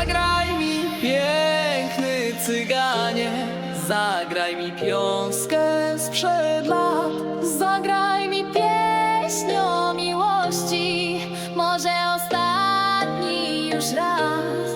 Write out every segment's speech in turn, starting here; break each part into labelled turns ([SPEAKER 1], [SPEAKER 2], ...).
[SPEAKER 1] Zagraj mi piękny cyganie, zagraj mi piąskę sprzed lat,
[SPEAKER 2] zagraj mi pieśń o miłości, może ostatni już raz.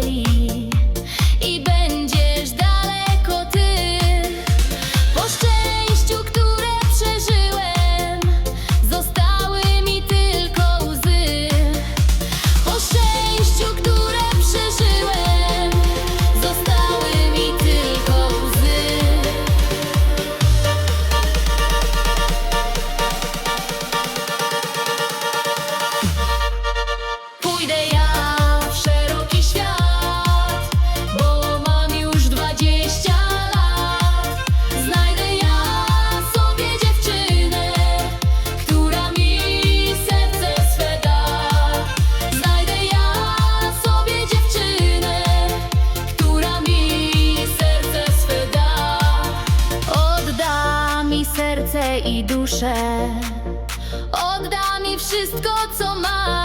[SPEAKER 2] believe i duszę. Odda mi wszystko, co mam.